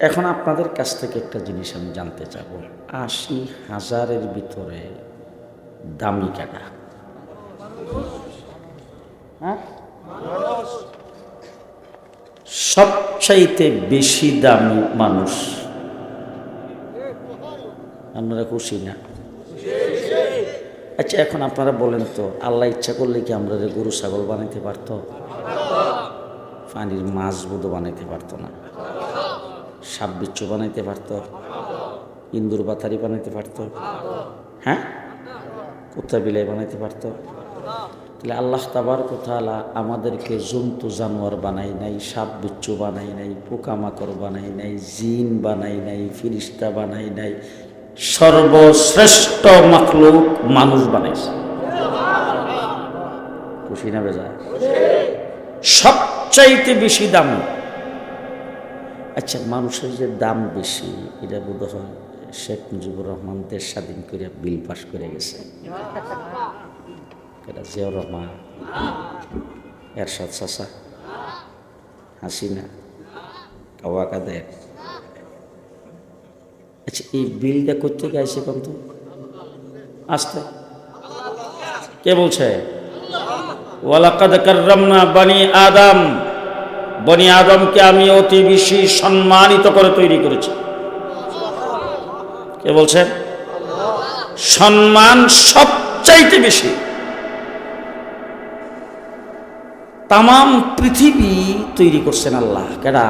এখন আপনাদের কাছ থেকে একটা জিনিস আমি জানতে চাব। আশি হাজারের ভিতরে দামি কাটা। হ্যাঁ? সবচাইতে বেশি দামি মানুষ। আপনারা খুশি না? আচ্ছা এখন আপনারা বলেন তো, আল্লাহ ইচ্ছা করলে কি আমরা গরু, ছাগল বানাইতে পারতো? পানির মাছ বুধো বানাইতে পারতো না। সাপ বিচ্ছু বানাইতে পারত, ইন্দুর বাতারি বানাইতে পারতো। হ্যাঁ? কুত্তা বিলাই বানাইতে পারতো? তাহলে আল্লাহ তাবার কোথালা আমাদেরকে জন্তু, জানোয়ার বানাই নাই সাপ বিচ্ছু বানাই নাই, পোকামাকড় বানাই নাই, জিন বানাই নাই, ফিরিস্তা বানাই নাই, সর্বশ্রেষ্ঠ মাখলুক মানুষ বানাইছে। খুশি না বেজা সবচাইতে বেশি দাম আচ্ছা মানুষের যে দাম বেশি, এটা বোধ হয় শেখ মুজিবুর রহমান দেশ স্বাধীন করে বিল পাস করে গেছে। এটা জিয়াউর রহমান, এরশাদ চাষা হাসিনা কাওয়া কাদের। আচ্ছা এই বিলটা করতে গেছে কোন তো? আসতে কে বলছে? ওয়ালাকাদ কাররামনা বানি আদম। বনি আদমকে আমি অতি বেশি সম্মানিত করে তৈরি করেছি। কে বলছেন সম্মান সবচাইতে বেশি। তাম পৃথিবী তৈরি করছেন আল্লাহ। কেডা?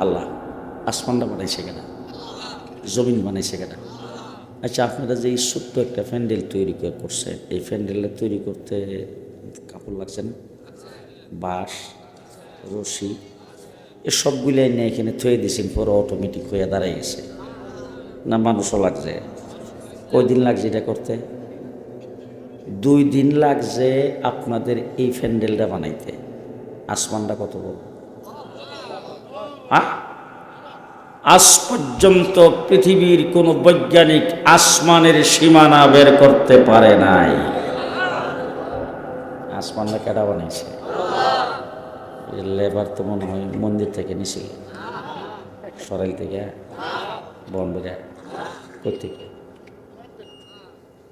আল্লাহ। আসমানটা বানাইছে কেডা? জমিন বানাইছে কেডা? আচ্ছা আপনারা যে ছোট্ট একটা প্যান্ডেল তৈরি করে করছেন, এই প্যান্ডেলটা তৈরি করতে কাপড় লাগছে না? বাঁশ? রশি, এ সবগুলাই নিয়ে এখানে থয়ে দিয়েছেন, পরে অটোমেটিক হয়ে দাঁড়াই গেছে। না, মানুষও লাগছে। কয়দিন লাগছে এটা করতে? দুই দিন লাগছে আপনাদের এই প্যান্ডেলটা বানাইতে। আসমানটা কত বড়? আজ পর্যন্ত পৃথিবীর কোন বৈজ্ঞানিক আসমানের সীমানা বের করতে পারে নাই। আসমানটা কেটা বানাইছে? লেবার তো মনে হয় মন্দির থেকে নিশে সরাইল থেকে বনবেরা কোথেকে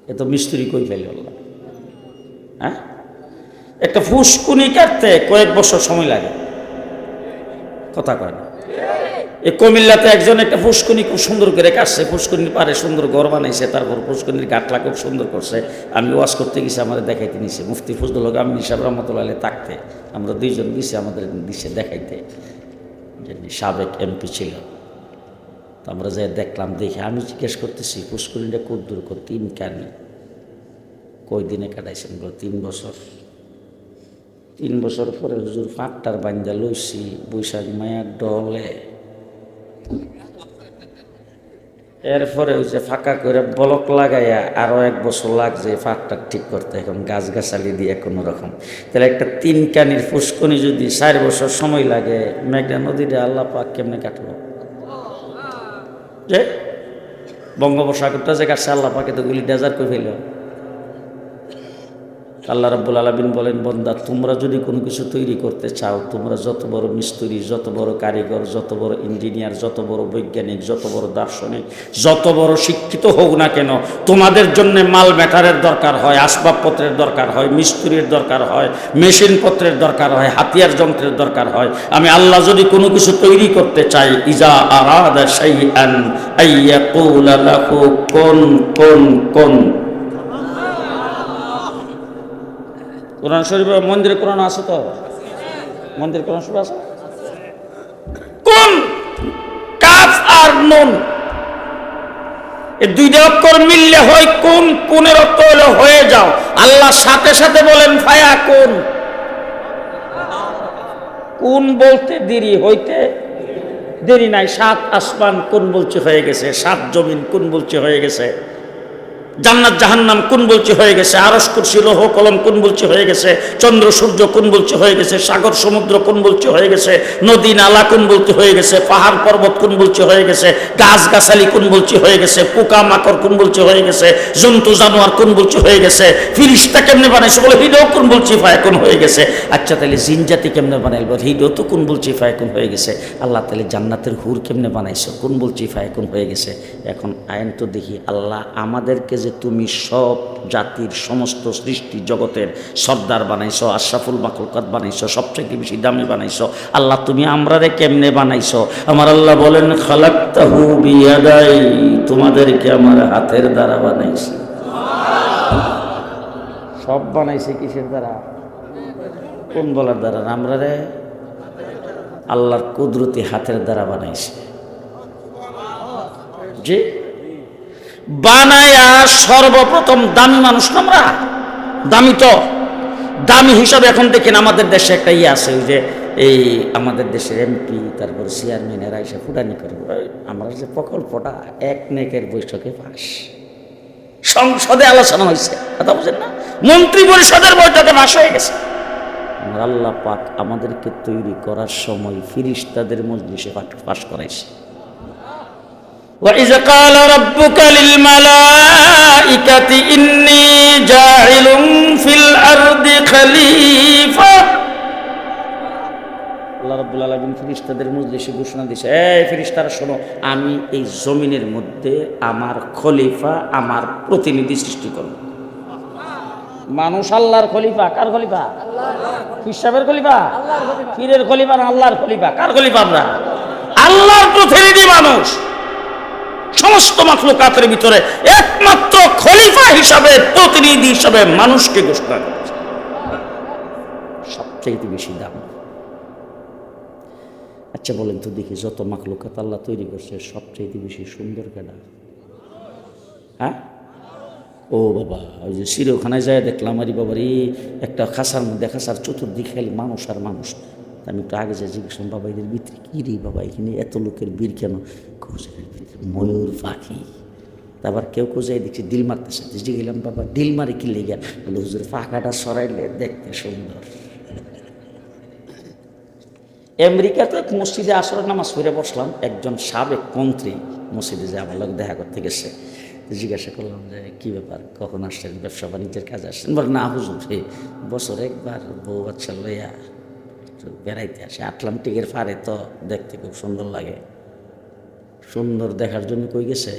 এ তো মিস্ত্রি কই ফেলি আল্লাহ হ্যাঁ? একটা ফুসকুনি কাটতে কয়েক বছর সময় লাগে। কথা কয় না। এই কুমিল্লাতে একজন একটা ফুসকুনি খুব সুন্দর করে কাটছে। ফুসকুনির পারে সুন্দর ঘর বানাইছে, তারপর ফুসকুনির গাটলা খুব সুন্দর করছে। আমি ওয়াশ করতে গেছি, আমাদের দেখাইতে নিছে। মুফতি ফজলুল হক, আমি সাহেব রহমতুল্লাহ থাকতে, আমরা দুইজন দিছি আমাদের দিছে দেখাইতে। সাবেক এমপি ছিল। তো আমরা যাই দেখলাম, দেখে আমি জিজ্ঞেস করতেছি ফুসকুনিটা কত দূর কর তিন কানি? কই দিনে কাটাইছেন? বলে, তিন বছর। তিন বছর পরে হুজুর পাটটার বান্দা লইছি, বৈশাখ মায়ার ডলে। এরপরে ওই যে ফাঁকা করে বলক লাগাইয়া আরও এক বছর লাগছে ফাঁকটা ঠিক করতে। এখন গাছ গাছালি দিয়ে কোনো রকম। তাহলে একটা তিন কানির ফুসকনি যদি চার বছর সময় লাগে, মেঘনা নদীটা আল্লাহ পাক কেমনে কাটলো যে বঙ্গোপসাগরটা যে কাটছে, আল্লাহ পাকে তো গুলি ডেজার করে ফেল আল্লাহ রাব্বুল আলমিন বলেন, বন্দা, তোমরা যদি কোনো কিছু তৈরি করতে চাও, তোমরা যত বড় মিস্ত্রি, যত বড় কারিগর, যত বড় ইঞ্জিনিয়ার, যত বড় বৈজ্ঞানিক, যত বড় দার্শনিক, যত বড় শিক্ষিত হোক না কেন, তোমাদের জন্য মাল ম্যাটারের দরকার হয়, আসবাবপত্রের দরকার হয়, মিস্ত্রির দরকার হয়, মেশিনপত্রের দরকার হয়, হাতিয়ার যন্ত্রের দরকার হয়। আমি আল্লাহ যদি কোনো কিছু তৈরি করতে চাই, ইজা আরাদা শাইআন আইয়াকুলা লাহু, কুন কুন কুন? কোরআন শরীফ মন্দিরে কোরআন আছে তো? মন্দিরে কোরআন শরীফ আছে? কোন কাফ আর নুন। এই দুইটা অক্ষর মিললে হয় কোন কোনের অর্থ হলে হয়ে যাও। আল্লাহ সাথে সাথে বলেন, ফায়া কোন কোন বলতে দেরি হইতে দেরি নাই। সাত আসমান কোন বলছে হয়ে গেছে, সাত জমিন কোন বলছে হয়ে গেছে। জান্নাত জাহান্নাম কোন বলছে হয়ে গেছে আরস কুরসি লৌহ কলম কোন বলছে হয়ে গেছে চন্দ্র সূর্য কোন বলছে হয়ে গেছে সাগর সমুদ্র কোন বলছে হয়ে গেছে নদী নালা কোন বলতে হয়ে গেছে পাহাড় পর্বত কোন বলছে হয়ে গেছে গাছ গাছালি কোন বলছে হয়ে গেছে পোকা মাকড় কোন বলছে হয়ে গেছে জন্তু জানোয়ার কোন বলছে হয়ে গেছে ফিরিস্তা কেমনে বানাইছে বলে হিডও কোন বলছি ফায়াকুন হয়ে গেছে আচ্ছা তাহলে জিন জাতি কেমনে বানাইল হিডও তো কোন বলছি ফায়াকুন হয়ে গেছে আল্লাহ তাহলে জান্নাতের হুর কেমনে বানাইছো কোন বলছি ফায়াকুন হয়ে গেছে এখন আইন তো দেখি আল্লাহ আমাদেরকে যে তুমি সব জাতির সমস্ত সৃষ্টি জগতের সর্দার বানাইছ, আশরাফুল মাকলকাত বানাইছ সবচেয়ে বেশি দামি বানাইছ। আল্লাহ, তুমি আমরারে কেমনে বানাইছ? আমার আল্লাহ বলেন তোমাদেরকে আমার হাতের দ্বারা বানাইছি। সব বানাইছে কিসের দ্বারা? কোন বলার দ্বারা? আমরা রে আল্লাহর কুদরতি হাতের দ্বারা বানাইছে। যে বানায়া সর্বপ্রথম দামি মানুষ আমরা? দামি তো। দামি হিসাবে এখন দেখেন আমাদের দেশে একটা ইয়ে আছে, ওই যে এই আমাদের দেশের এমপি, তারপর চেয়ারম্যানেরা এসে ফুটানি করে। আমরা যে প্রকল্পটা এক নেকের বৈঠকে পাস সংসদে আলোচনা হয়েছে, কথা বুঝেন না? মন্ত্রী পরিষদের বৈঠকে পাশ হয়ে গেছে। আল্লাহ পাক আমাদেরকে তৈরি করার সময় ফিরিস্তাদের মজলিসে পাঠ- পাশ করাইছে। وإذ قال ربك للملائكة إني جاعل في الأرض خليفة আল্লাহ রাব্বুল আলামিন ফেরেশতাদের মজলিসে ঘোষণা দিয়েছে এই ফেরেশতারা শোনো আমি এই জমিনের মধ্যে আমার খলিফা আমার প্রতিনিধি সৃষ্টি করব মানুষ আল্লাহর খলিফা কার খলিফা হিসাবের খলিফা পীরের খলিফা না আল্লাহর খলিফা কার খলিফা আমরা আল্লাহর প্রতিনিধি মানুষ সমস্ত মাখলুকাতের ভিতরে একমাত্র খলিফা হিসাবে, প্রতিনিধি হিসাবে মানুষকে ঘোষণা করেছে। সবচাইতে বেশি দাম। আচ্ছা বলেন তো দেখি, যত মাখলুকাত আল্লাহ তৈরি করছে, সবচাইতে বেশি সুন্দর কেডা? হ্যাঁ? ও বাবা, ওই যে চিড়িয়াখানায় যায়, দেখলাম, আরে বাবার একটা খাসার মধ্যে, খাসার চতুর্দিক খালি মানুষ আর মানুষ। আমি একটু আগে যাই জিজ্ঞেস বাবা, এদের ভিতরে কী রে বাবা? এখানে এত লোকের বীর কেন? ভিতরে ময়ূর, পাখি। তারপর কেউ যাই দেখছি দিল মারতেছে। জিজ্ঞে গেলাম, বাবা, দিল মারে কি লেগে? বলে, হুজুর, পাখাটা সরাইলে দেখতে সুন্দর। আমেরিকাতে এক মসজিদে আসরের নামাজ পড়ে বসলাম। একজন সাবেক মন্ত্রী মসজিদে যে আমার লোক দেখা করতে গেছে। জিজ্ঞাসা করলাম যে, কী ব্যাপার? কখন আসছেন ব্যবসা বাণিজ্যের কাজে আসছেন বলে, না হুজুর বছরে একবার বউ বাচ্চা লইয়া বেড়াইতে আসে। আটলান্টিকের পারে তো দেখতে খুব সুন্দর লাগে। সুন্দর দেখার জন্য কই গেছে?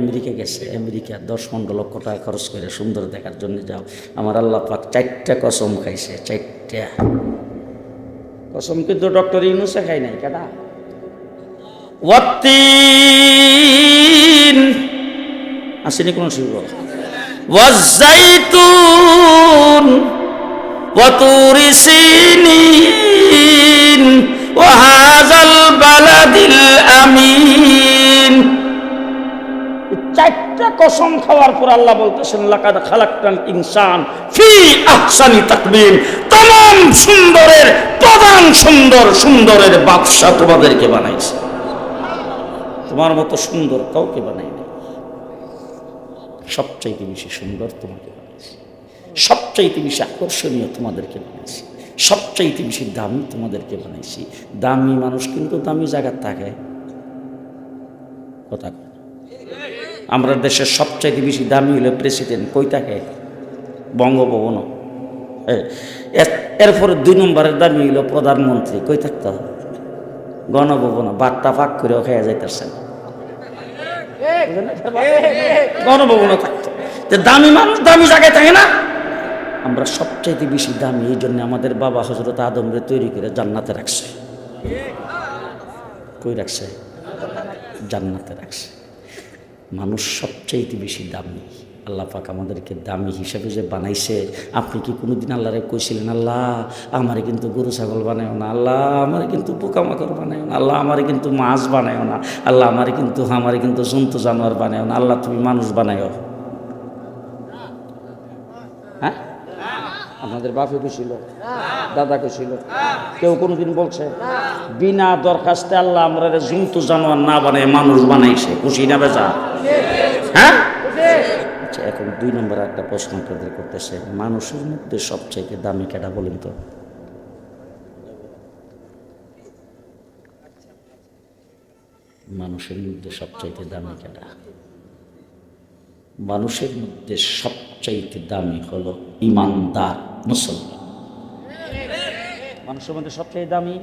আমেরিকা গেছে। আমেরিকা দশ পনেরো লক্ষ টাকা খরচ করে সুন্দর দেখার জন্য যাও। আমার আল্লাহ পাক চারটা কসম খাইছে, চারটা। কসম কিন্তু ডক্টর ইউনুসে খাই নাই কেটা আসেনি কোনো শিব ওয়াজাইতুন ওয়াতুরি সিনিন বালাদিল আমিন। চারটা কসম খাওয়ার পর আল্লাহ বলতেছেন, লাকাদ খালাক্তাল ইনসান ফি আহসানি তাকবীম। তমাম সুন্দরের, প্রধান সুন্দর, সুন্দরের বাদশা তোমাদেরকে বানাইছে। তোমার মতো সুন্দর কাউকে বানাইনি সবচাইতে বেশি সুন্দর তোমাকে বানাইছে। সবচাইতে বেশি আকর্ষণীয় তোমাদেরকে বানাইছি। সবচাইতে বেশি দামি তোমাদেরকে বানাইছি দামি মানুষ কিন্তু দামি জায়গার থাকে কথা আমরা দেশের সবচাইতে বেশি দামি হলো প্রেসিডেন্ট কই থাকে বঙ্গভবন এরপরে দুই নম্বরের দামি হলো প্রধানমন্ত্রী কই থাকতে হবে গণভবন বার্তা ফাঁক করেও খেয়ে যাইতেছে গণভবন থাকতো দামি মানুষ দামি জায়গায় থাকে না আমরা সবচাইতে বেশি দামি এই জন্য আমাদের বাবা হজরত আদমরে তৈরি করে জান্নাতে রাখছে। কই রাখছে? জান্নাতে রাখছে। মানুষ সবচাইতে বেশি দামি। আল্লাহ পাক আমাদেরকে দামি হিসাবে যে বানাইছে, আপনি কি কোনো কোনোদিন আল্লাহরে কইছিলেন, আল্লাহ, আমারে কিন্তু গরু ছাগল বানায়ও না, আল্লাহ, আমারে কিন্তু পোকামাকড় বানায়ও না, আল্লাহ, আমারে কিন্তু মাছ বানায়ও না, আল্লাহ, আমারে কিন্তু আমারে কিন্তু জন্তু জানোয়ার বানায়ও না, আল্লাহ, তুমি মানুষ বানায়ও। আপনাদের বাপে কইছিল দাদা কইছিল কেউ কোনোদিন বলছে, বিনা দরখাস্তে আল্লাহ আমরা জন্তু, জানোয়ার না বানায়, মানুষ বানাইছে খুশি না বেজা? হ্যাঁ? আচ্ছা এখন দুই নম্বর একটা প্রশ্ন আপনাদের করতেছে। মানুষের মধ্যে সবচাইতে দামি কেটা বলেন তো? মানুষের মধ্যে সবচাইতে দামি কেটা মানুষের মধ্যে সবচাইতে দামি হলো ইমানদার। মুসলমান মানুষের মধ্যে সবচেয়ে দামি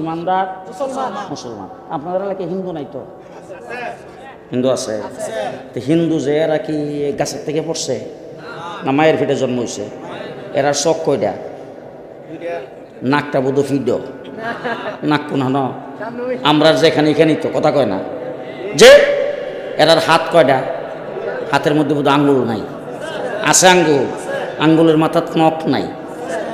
ইমানদার মুসলমান। আপনাদের এলাকায় হিন্দু নাই তো? হিন্দু আছে। তো হিন্দু যে এরা কি গাছের থেকে পড়ছে? না মায়ের পেটে জন্ম হয়েছে এরা শখ কয়টা নাকটা বোধ ফিড। নাক কোন ন আমরা যেখানে এখানেই তো কথা কয় না। যে এরার হাত কয়টা হাতের মধ্যে বোধ আঙ্গুল নাই। আছে আঙ্গুল? আঙ্গুলের মাথাত নখ নাই।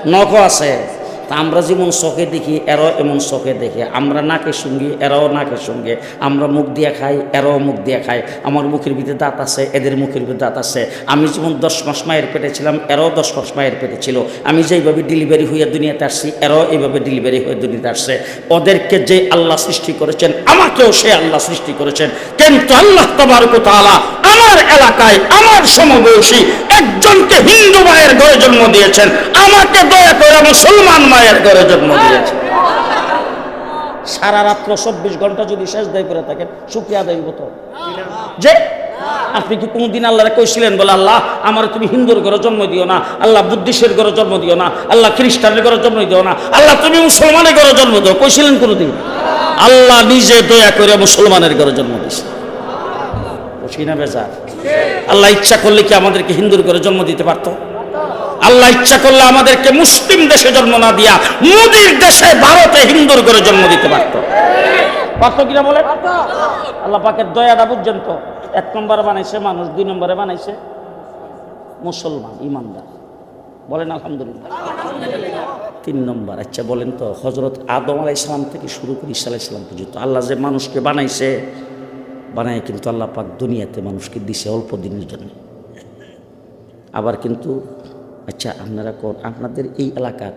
নখও আছে। তা আমরা যেমন চোখে দেখি, এরাও এমন চোখে দেখে। আমরা নাকের সঙ্গে এরাও নাকের সঙ্গে আমরা মুখ দিয়ে খাই, এরাও মুখ দিয়ে খাই আমার মুখের ভিতরে দাঁত আছে, এদের মুখের ভিতরে দাঁত আছে। আমি যেমন দশ মাস মায়ের পেটে ছিলাম, এরাও দশ মাস মায়ের পেটে ছিল। আমি যেইভাবে ডেলিভারি হয়ে দুনিয়াতে আসছি, এরাও এইভাবে ডেলিভারি হয়ে দুনিয়াতে আসছে। ওদেরকে যে আল্লাহ সৃষ্টি করেছেন, আমাকেও সে আল্লাহ সৃষ্টি করেছেন। কিন্তু আল্লাহ তাআলা আমার এলাকায়, আমার সমবয়সী একজনকে হিন্দু মায়ের ঘরে জন্ম দিয়েছেন। আমাকে দয়া করে মুসলমান মায়ের ঘরে জন্ম দিয়েছেন সারা রাত্র চব্বিশ ঘণ্টা যদি শেষ দায় করে থাকেন শুক্রিয়া দেব তো। যে? আপনি কি কোনদিন আল্লাহরে কইছিলেন বলে আল্লাহ আমার তুমি হিন্দুর ঘরে জন্ম দিও না আল্লাহ বুদ্ধিস্টের ঘরে জন্ম দিও না আল্লাহ খ্রিস্টানের ঘরে জন্ম দিও না আল্লাহ তুমি মুসলমানের ঘরে জন্ম দিও কইছিলেন কোনোদিন? আল্লাহ নিজে দয়া করে মুসলমানের ঘরে জন্ম বুঝি না বেজার। আল্লাহ ইচ্ছা করলে কি আমাদেরকে হিন্দুর ঘরে জন্ম দিতে পারতো? আল্লাহ ইচ্ছা করলে আমাদেরকে মুসলিম দেশে জন্ম না দিয়া মোদির দেশে ভারতে হিন্দুর করে জন্ম দিতে পারত। কিনা বলে আল্লাহ পাকের দয়াটা বুঝছেন তো? এক নম্বরে বানাইছে মানুষ, দুই নম্বরে বানাইছে মুসলমান, ইমানদার। বলেন আলহামদুলিল্লাহ। তিন নম্বর আচ্ছা বলেন তো হজরত আদম আলাহ ইসলাম থেকে শুরু করে ইসা আলাহ ইসলাম পর্যন্ত আল্লাহ যে মানুষকে বানাইছে, বানায় কিন্তু আল্লাহ পাক দুনিয়াতে মানুষকে দিছে অল্প দিনের জন্য। আবার কিন্তু আচ্ছা আপনারা কোন, আপনাদের এই এলাকার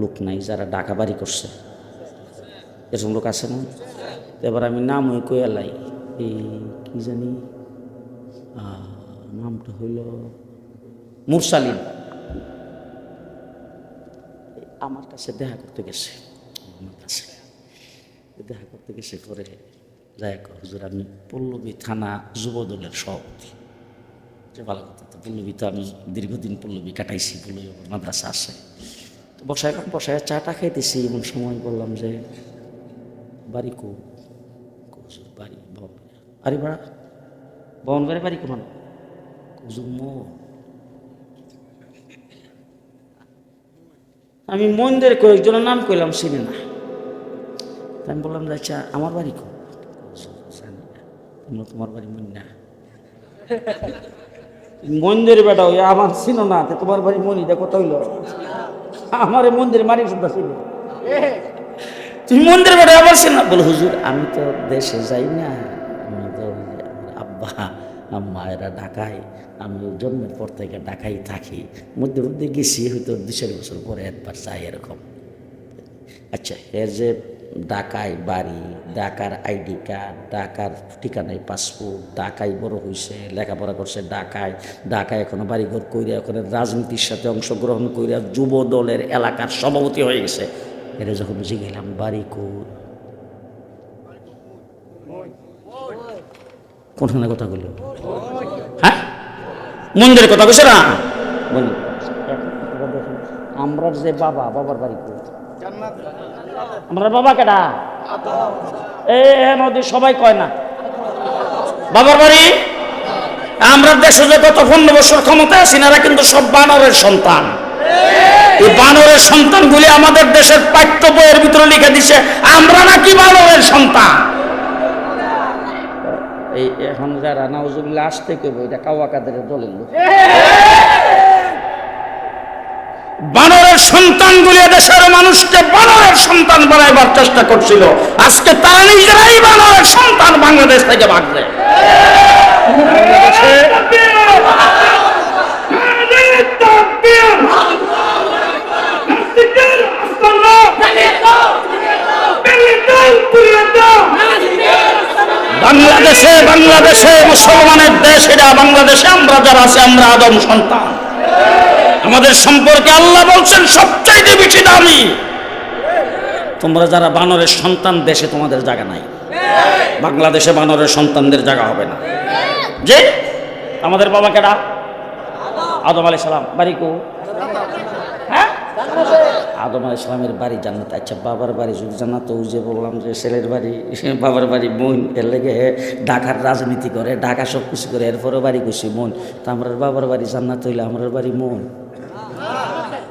লোক নাই যারা ডাকা বাড়ি করছে? এরকম লোক আছে না? এবার আমি নাম ওই কই এলাই এই কি জানি নামটা হইল মুরসালিন আমার কাছে দেখা করতে গেছে। আমার কাছে দেখা করতে গেছে পরে যায় হুজুর আমি পল্লবী থানা যুব দলের সভাপতি ভালো কথা। পল্লবী তো আমি দীর্ঘদিন পল্লবী কাটাইছি, পল্লবী মাদ্রাসা আছে। তো বসায় বসায় চাটা খাইতেছি, এমন সময় বললাম যে, বাড়ি কো বাড়ি ভবন আরে বাড়া ভবন করে বাড়ি কোন হুজুর মো আমি মন্দির কয়েকজনের নাম কইলাম, চিনি না। আমি বললাম যে আচ্ছা আমার বাড়ি কো। তোমার বাড়ি মন না মন্দির বেটা ওই আমার ছিল না তোমার বাড়ি মনি দেখো তৈল আমার মন্দির মারি শুদ্ধ ছিল। তুমি মন্দির বেটা আমার ছিল না। বলে হুজুর আমি তো দেশে যাই না। আমি তো আব্বা এরা ঢাকায় আমি জন্মের পর থেকে ঢাকায় থাকি। মধ্যে মধ্যে গেছি হয়তো দু চার বছর পরে একবার যাই এরকম। আচ্ছা এর যে ঢাকায় বাড়ি ঢাকার আইডি কার্ড ঢাকার ঠিকানায় পাসপোর্ট ঢাকায় বড় হয়েছে লেখাপড়া করছে ঢাকায় ঢাকায় এখনও বাড়িঘর কইরা ওখানে রাজনীতির সাথে অংশগ্রহণ কইরা যুব দলের এলাকার সভাপতি হয়ে গেছে। এটা যখন বুঝে গেলাম বাড়ি কই? কোনখানে কথা বলল হ্যাঁ? মন্দিরের কথা কইছে না? আমরা যে বাবা বাবার বাড়ি কই? আমরা বাবা কেডা? এ নদী সবাই কয় না। বাবার বাড়ি? আমরা দেশে যে গত পনেরো বছর ক্ষমতায় আছি না এরা কিন্তু সব বানরের সন্তান। এই বানরের সন্তানগুলি আমাদের দেশের পাঠ্য বইয়ের ভিতরে লিখে দিছে আমরা নাকি বানরের সন্তান? এই এখন যারা নাউজুবিল্লাহ আসতে কেবো এটা কাওয়া কাদের দলের লোক। বানরের সন্তানগুলি দেশের মানুষকে বানরের সন্তান বানাইবার চেষ্টা করছিল। আজকে তারা নিজেরাই বানরের সন্তান বাংলাদেশ থেকে ভাগবে বাংলাদেশে বাংলাদেশে মুসলমানের দেশ এটা বাংলাদেশে, আমরা যারা আছি, আমরা আদম সন্তান। আমাদের সম্পর্কে আল্লাহ বলছেন, সবচাইতে বেশি দামি। তোমরা যারা বানরের সন্তান, দেশে তোমাদের জায়গা নাই। বাংলাদেশে বানরের সন্তানদের জায়গা হবে না। যে আমাদের বাবা কেডা আদম আলাই সালাম, বাড়ি কো। হ্যাঁ? আদম আলাই সালামের বাড়ি জান্নাত। আচ্ছা বাবার বাড়ি যদি জান্নাত, ওই যে বললাম যে ছেলের বাড়ি, বাবার বাড়ি বোন, এর লেগে ঢাকার রাজনীতি করে, ঢাকা সব কিছু করে, এরপরও বাড়ি করছি মন তা আমার বাবার বাড়ি জান্নাত হইলে আমার বাড়ি মন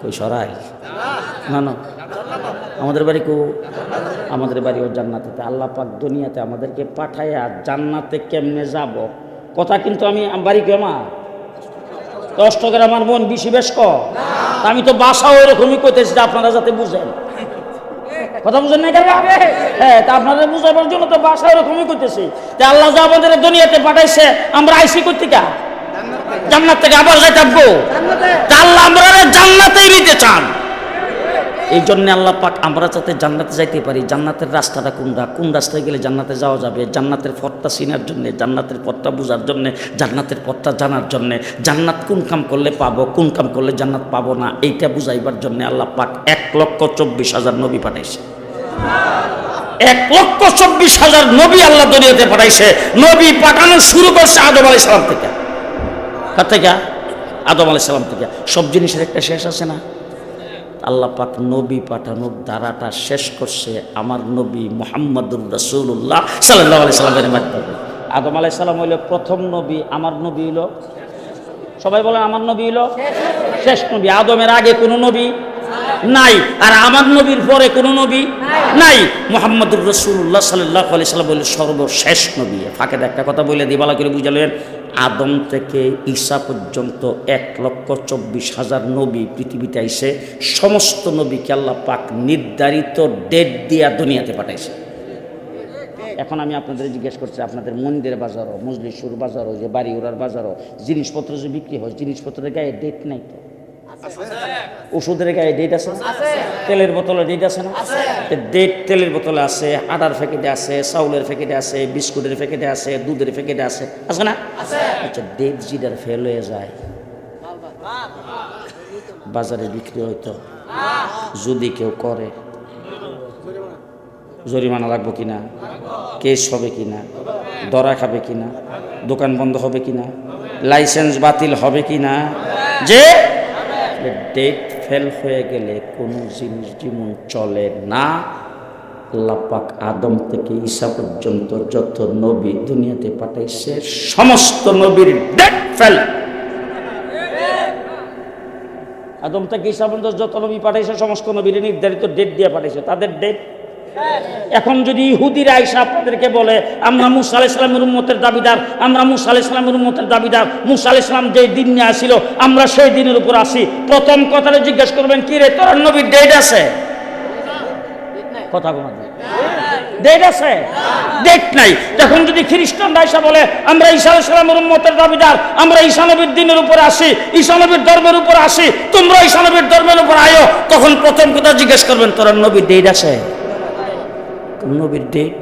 কই সরাই? না না। আমাদের বাড়ি কো আমাদের বাড়ি ও জান্নাতে। আল্লাহ পাক দুনিয়াতে আমাদেরকে পাঠায় জান্নাতে কেমনে যাব? কথা কিন্তু আমি বাড়ি কেমা দশ টাকার আমার মন বেশি বেশ আমি তো বাসাও এরকমই করতেছি যে আপনারা যাতে বুঝেন। কথা বুঝেন না হ্যাঁ তা আপনাদের বুঝাবার জন্য তো বাসা এরকমই করতেছি তা আল্লাহ আমাদের দুনিয়াতে পাঠাইছে, আমরা আইসি করতে জান্নাত থেকে আবার যাই থাকব? আল্লাহ আমরা জান্নাতেই নিতে চান। এই জন্য আল্লাহ পাক আমরা যাতে জান্নাতে যাইতে পারি, জান্নাতের রাস্তাটা কোনটা? কোন রাস্তায় গেলে জান্নাতে যাওয়া যাবে? জান্নাতের পথটা চিনার জন্যে, জান্নাতের পথটা বোঝার জন্যে, জান্নাতের পথটা জানার জন্যে, জান্নাত কোন কাম করলে পাবো, কোন কাম করলে জান্নাত পাবো না, এইটা বুঝাইবার জন্য আল্লাহ পাক এক লক্ষ চব্বিশ হাজার নবী পাঠাইছে। এক লক্ষ চব্বিশ হাজার নবী আল্লাহ দুনিয়াতে পাঠাইছে। নবী পাঠানো শুরু করছে আদম আলাই সালাম থেকে। থেকে? আদম সালাম থেকে। সব জিনিসের একটা শেষ আছে না? আল্লাহ পাক নবী পাঠানোর দ্বারাটা শেষ করছে আমার নবী মোহাম্মদুর রসুল্লাহ সাল্লাহ আলি সাল্লামের মাধ্যমে। আদম আলাই সাল্লাম হইল প্রথম নবী, আমার নবী হইল। সবাই বলেন, আমার নবী হইল? শেষ নবী। আদমের আগে কোনো নবী নাই, আর আমার নবীর পরে কোনো নবী নাই। মোহাম্মদুর রসুল্লাহ সাল্লাহ আলি সাল্লাম বলে সর্বশেষ নবী। ফাঁকে একটা কথা বলে দিবালা করে বুঝালেন আদম থেকে ঈসা পর্যন্ত এক লক্ষ চব্বিশ হাজার নবী পৃথিবীতে আইসে, সমস্ত নবীকে আল্লাহ পাক নির্ধারিত ডেট দিয়া দুনিয়াতে পাঠাইছে। এখন আমি আপনাদের জিজ্ঞেস করছি, আপনাদের মন্দির বাজারও, মজলিসুর বাজারও, যে বাড়ি ওড়ার বাজারও, জিনিসপত্র যে বিক্রি হয়, জিনিসপত্রের গায়ে ডেট নাই তো? ওষুধের গায়ে ডেট আছে না? তেলের বোতলে ডেট আছে না? ডেট তেলের বোতলে আছে আটার প্যাকেটে আছে চাউলের প্যাকেটে আছে বিস্কুটের প্যাকেটে আছে দুধের প্যাকেটে আছে। আছে না? আচ্ছা ডেট যেটার ফেল হয়ে যায় বাজারে বিক্রি হইতো। যদি কেউ করে জরিমানা লাগবো কিনা? কেস হবে কিনা? দরা খাবে কিনা? দোকান বন্ধ হবে কিনা? লাইসেন্স বাতিল হবে কিনা? যে ডেট ফেল হয়ে গেলে কোনো জিনিস যেমন চলে না। আল্লাপাক আদম থেকে ঈশা পর্যন্ত যত নবী দুনিয়াতে পাঠাইছে, সমস্ত নবীর ডেট ফেল আদম থেকে ঈশা পর্যন্ত যত নবী পাঠাইছে, সমস্ত নবীর নির্ধারিত ডেট দিয়ে পাঠাইছে। তাদের ডেট এখন যদি ইহুদিরা আইসা আপনাদেরকে বলে, আমরা মুসা ইসলামের উম্মতের দাবিদার, আমরা মুসা ইসলামের উম্মতের দাবিদার, মুসা ইসলাম যে দিন নিয়ে আসিল, আমরা সেই দিনের উপর আসি। প্রথম কথাটা জিজ্ঞেস করবেন, কি রে, তোর নবীর ডেট আছে? কথা বলা ডেট আছে? ডেট নাই। যখন যদি খ্রিস্টান আইসা বলে, আমরা ঈসা আলাইহিস সালামের উম্মতের দাবিদার, আমরা ঈসা নবীর দিনের উপর আসি, ঈসা নবীর ধর্মের উপর আসি, তোমরা ঈসা নবীর ধর্মের উপর আয়ো, তখন প্রথম কথা জিজ্ঞেস করবেন, তোর নবীর ডেট আছে? নবীর ডেট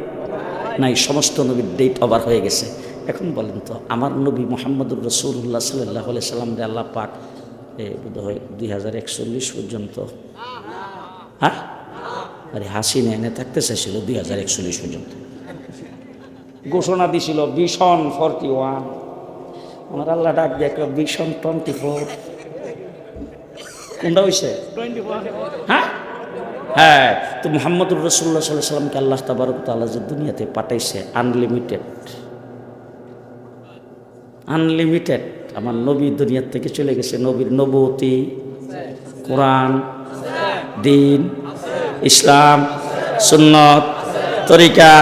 নাই সমস্ত নবীর ডেট ওভার হয়ে গেছে। এখন বলেন তো আমার নবী মোহাম্মদুর রসুল্লাহ সাল্লাহ সাল্লাম রে আল্লাহ পাক এ বোধ হয় দুই হাজার একচল্লিশ পর্যন্ত। হ্যাঁ? আরে হাসি নেয় এনে থাকতে চাইছিল দুই হাজার একচল্লিশ পর্যন্ত। ঘোষণা দিছিল ভীষণ ফর্টি ওয়ান আমার আল্লাহ ডাক দেখল ভীষণ টোয়েন্টি ফোর কোনটা হয়েছে হ্যাঁ? হ্যাঁ তো মোহাম্মদুর রসুল্লাহ সাল্লাহ সাল্লামকে আল্লাহ তাবারক তাল্লাহ যে দুনিয়াতে পাঠাইছে আনলিমিটেড আনলিমিটেড আমার নবী দুনিয়ার থেকে চলে গেছে, নবীর নবতী কোরআন, দিন, ইসলাম, সুন্নত, তরিকা।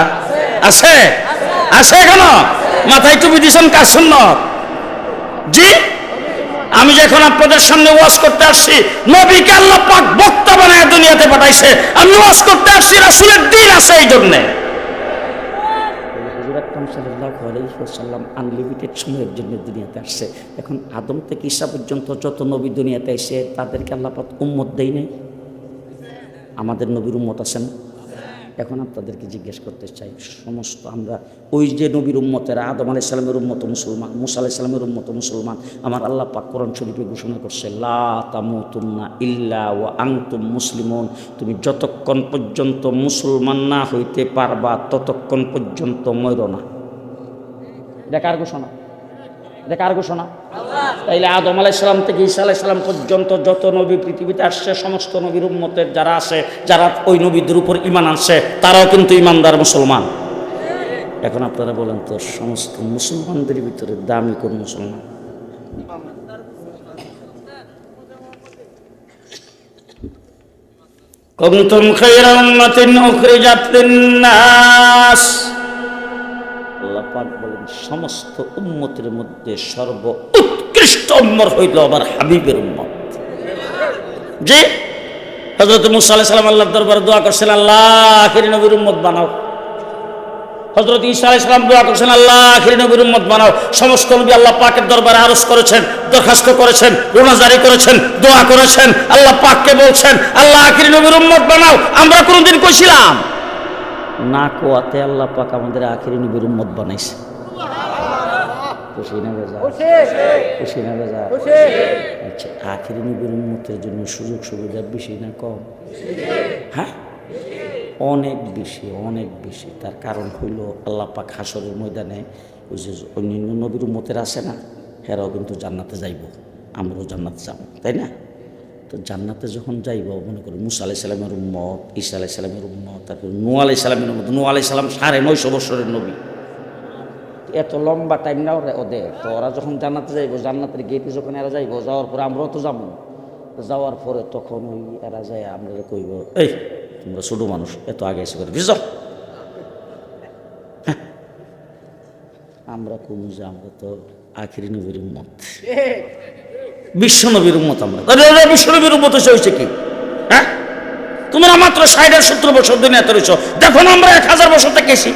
আছে? আছে এখনও? মাথায় টুপি দিছেন কার সুন্নত? জি? আমি যখন আপনাদের সামনে ওয়াজ করতে আসছি, নবীকে আল্লাহ পাক বক্তা বানায় দুনিয়াতে পাঠাইছে। আমি ওয়াজ করতে আসছি, রাসূলের দিন আছে এই জন্য। সাল্লাম জন্য দুনিয়াতে আসছে। এখন আদম থেকে পর্যন্ত নবী দুনিয়াতে এসে তাদেরকে দেয় নাই? আমাদের নবীর উম্মত আছেন এখন আপনাদেরকে জিজ্ঞেস করতে চাই, সমস্ত আমরা, ওই যে নবীর উম্মতেরা, আদম আলাই সালামের উম্মত মুসলমান, মুসা আলাই সালামের উম্মত মুসলমান, আমার আল্লাহ পাক কোরআন শরীফে ঘোষণা করছে, লা তামুতুন্না ইল্লা ও আংতুম মুসলিমন, তুমি যতক্ষণ পর্যন্ত মুসলমান না হইতে পারবা, ততক্ষণ পর্যন্ত ময়ূর না। এটা কার ঘোষণা? এটা কার ঘোষণা তাইলে আদম আলাইসালাম থেকে ঈসা আলাইসালাম পর্যন্ত যত নবী পৃথিবীতে আসছে সমস্ত নবীর উম্মতের যারা আছে যারা ওই নবীদের উপর ইমান আনছে তারাও কিন্তু ইমানদার মুসলমান এখন আপনারা বলেন তো সমস্ত মুসলমানদের ভিতরে দামি কোন মুসলমান كنتم خير أمة أخرجت للناس আল্লাহ পাক বলেন সমস্ত উম্মতের মধ্যে সর্ব উৎকৃষ্ট উম্মত হইল আমার হাবিবের উম্মত। যে হজরত মুসা সালাম আল্লাহর দরবারে দোয়া করছেন আল্লাহ নবীর উম্মত বানাও। হজরত আলাইহিস সালাম দোয়া করছেন আল্লাহ আখিরি নবীর উম্মত বানাও। সমস্ত নবী আল্লাহ পাকের দরবারে আরজ করেছেন, দরখাস্ত করেছেন রোনাজারি করেছেন, দোয়া করেছেন, আল্লাহ পাককে বলছেন আল্লাহ আখিরি নবীর উম্মত বানাও। আমরা কোনদিন কইছিলাম, না কোয়াতে আল্লাহ পাক আমাদের আখিরি নবীর উম্মত বানাইছে। খুশি না বেজা খুশি। না বেজা আচ্ছা আখিরি নবীর উম্মতের জন্য সুযোগ সুবিধা বেশি না কম? হ্যাঁ? অনেক বেশি অনেক বেশি। তার কারণ হইল আল্লাহ পাক হাসরের ময়দানে ওই যে অন্যান্য নবীর উম্মতের আছে না হেরাও কিন্তু জান্নাতে যাইব আমরাও জান্নাতে যাব তাই না? তো জান্নাতে যখন যাইব মনে করি মুসা আলাই সালামের উম্মত ঈসা আলাই সালামের উম্মত তারপর নু আলাই সালামের উম্মত নু আলাই সালাম সাড়ে নয়শো বছরের নবী। এত লম্বা টাইম না ওরা ওদের তো ওরা যখন জান্নাতে যাইব, জান্নাতের গেটে যখন এরা যাইব, যাওয়ার পরে আমরাও তো যাব। যাওয়ার পরে তখন ওই এরা যায় আমরা কইব, এই, তোমরা ছোটো মানুষ, এত আগে এসে করে বুঝছ আমরা কমু যে আমরা তো আখিরি নবীর উম্মত। বিশ্ব নবীর উম্মত আমরা। বিশ্ব নবীর উম্মত হয়েছে কি? হ্যাঁ? তোমরা মাত্র ষাট সত্তর বছর দিনে এত রয়েছ দেখো আমরা এক হাজার বছর থেকে এসি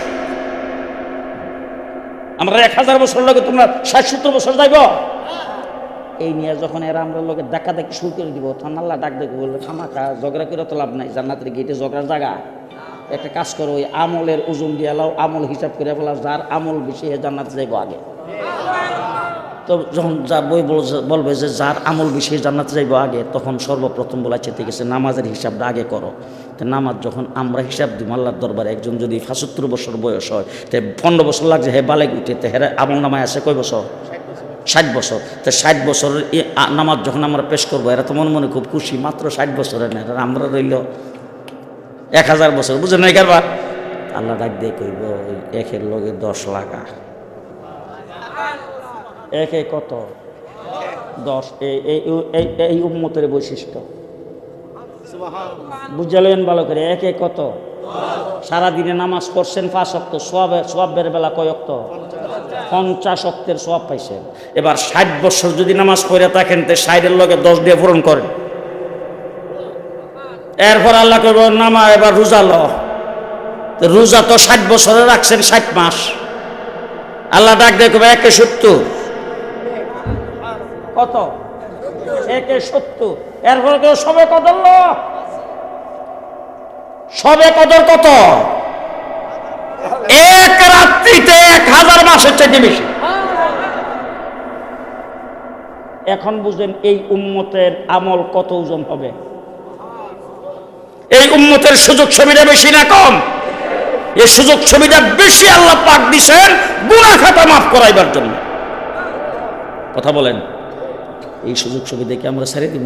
আমরা এক হাজার বছর লাগে তোমরা ষাট সত্তর বছর যাইব। এই নিয়ে যখন এরা আমরা লোকের দেখা দেখি শুরু করে দিব আল্লাহ ডাক দেখে বলবে খামাখা ঝগড়া করে তো লাভ নাই, জান্নাতের গেটে ঝগড়ার জায়গা। একটা কাজ করো, ওই আমলের ওজন দিয়ে লাও, আমল হিসাব করে বলা যার আমল বেশি জান্নাতে যাইব আগে। তো যখন যা বই বল- বলবে যে যার আমল বেশি জান্নাতে যাইব আগে, তখন সর্বপ্রথম বলা চেতে গেছে নামাজের হিসাবটা আগে করো। তো নামাজ যখন আমরা হিসাব দিব, আল্লাহর দরবারে একজন যদি পঁচাত্তর বছর বয়স হয়, তো পনেরো বছর লাগছে, হে বালেক উঠে, তো হেরে আমল নামায় আছে কয় বছর? ষাট বছর। তো ষাট বছরের নামাজ যখন আমরা পেশ করব, এরা তো মনে মনে খুব খুশি, মাত্র ষাট বছরের না, এরা আমরা রইল এক হাজার বছর বুঝলেন না কারবার? আল্লাহ ডাক দিয়ে কইব একের লগে দশ লাগা একে কত? দশ। এই উম্মতের বৈশিষ্ট্য। বুঝলেন ভালো করে একে কত? সারাদিনে নামাজ পড়ছেন পাঁচ অক্ত সব সবের বেলা কয় অক্ত? পঞ্চাশ। অক্তের সব পাইছেন। এবার ষাট বছর যদি নামাজ পড়ে থাকেন তো ষাটের লগে দশ দিয়ে পূরণ করেন। এরপর আল্লাহ করব নামা এবার রোজা ল। রোজা তো ষাট বছরে রাখছেন ষাট মাস। আল্লাহ ডাক দেখবে একে সত্তর। কত? একে সত্তর। এরপর কেউ সবে কদর সবে কদর কত? এক রাত্রিতে এক হাজার মাসের চাইতে বেশি। এখন বুঝেন এই উম্মতের আমল কত ওজন হবে? এই উম্মতের সুযোগ সুবিধা বেশি না কম? এই সুযোগ সুবিধা বেশি আল্লাহ পাক দিছেন গুণা খাতা মাফ করাইবার জন্য। কথা বলেন। এই সুযোগ সুবিধাকে আমরা ছেড়ে দিব।